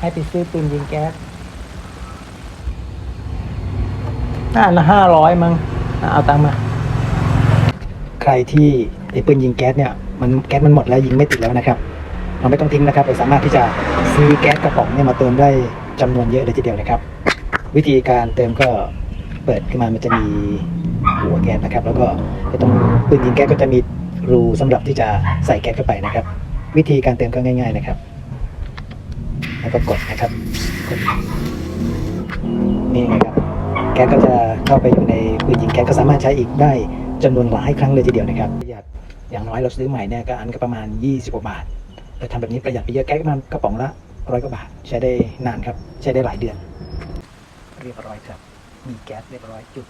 ให้ไปซื้อปืนยิงแก๊สน่าละห้าร้อยมั้งอะเอาตังค์มา ใครที่ไอ้ปืนยิงแก๊สเนี่ยมันแก๊สมันหมดแล้วยิงไม่ติดแล้วนะครับ เราไม่ต้องทิ้งนะครับ เราสามารถที่จะซื้อแก๊สกระป๋องเนี่ยมาเติมได้จำนวนเยอะเลยทีเดียวนะครับ วิธีการเติมก็เปิดขึ้นมามันจะมีหัวแก๊สนะครับ แล้วก็ไอ้ตรงปืนยิงแก๊สก็จะมีรูสำหรับที่จะใส่แก๊สเข้าไปนะครับ วิธีการเติมก็ง่าย ๆ นะครับ แล้วก็กดนะครับกดนี่ไงครับแก๊สก็จะเข้าไปอยู่ในปืนยิงแก๊สก็สามารถใช้อีกได้จำนวนหลายครั้งเลยทีเดียวนะครับประหยัดอย่างน้อยเราซื้อใหม่เนี่ยก็อันก็ประมาณ 20กว่าบาทแต่ทำแบบนี้ประหยัดไปเยอะแก๊สก็มันกระป๋องละร้อยกว่าบาท ใช้ได้นานครับ ใช้ได้หลายเดือน เรียบร้อยครับ มีแก๊สเรียบร้อยจุด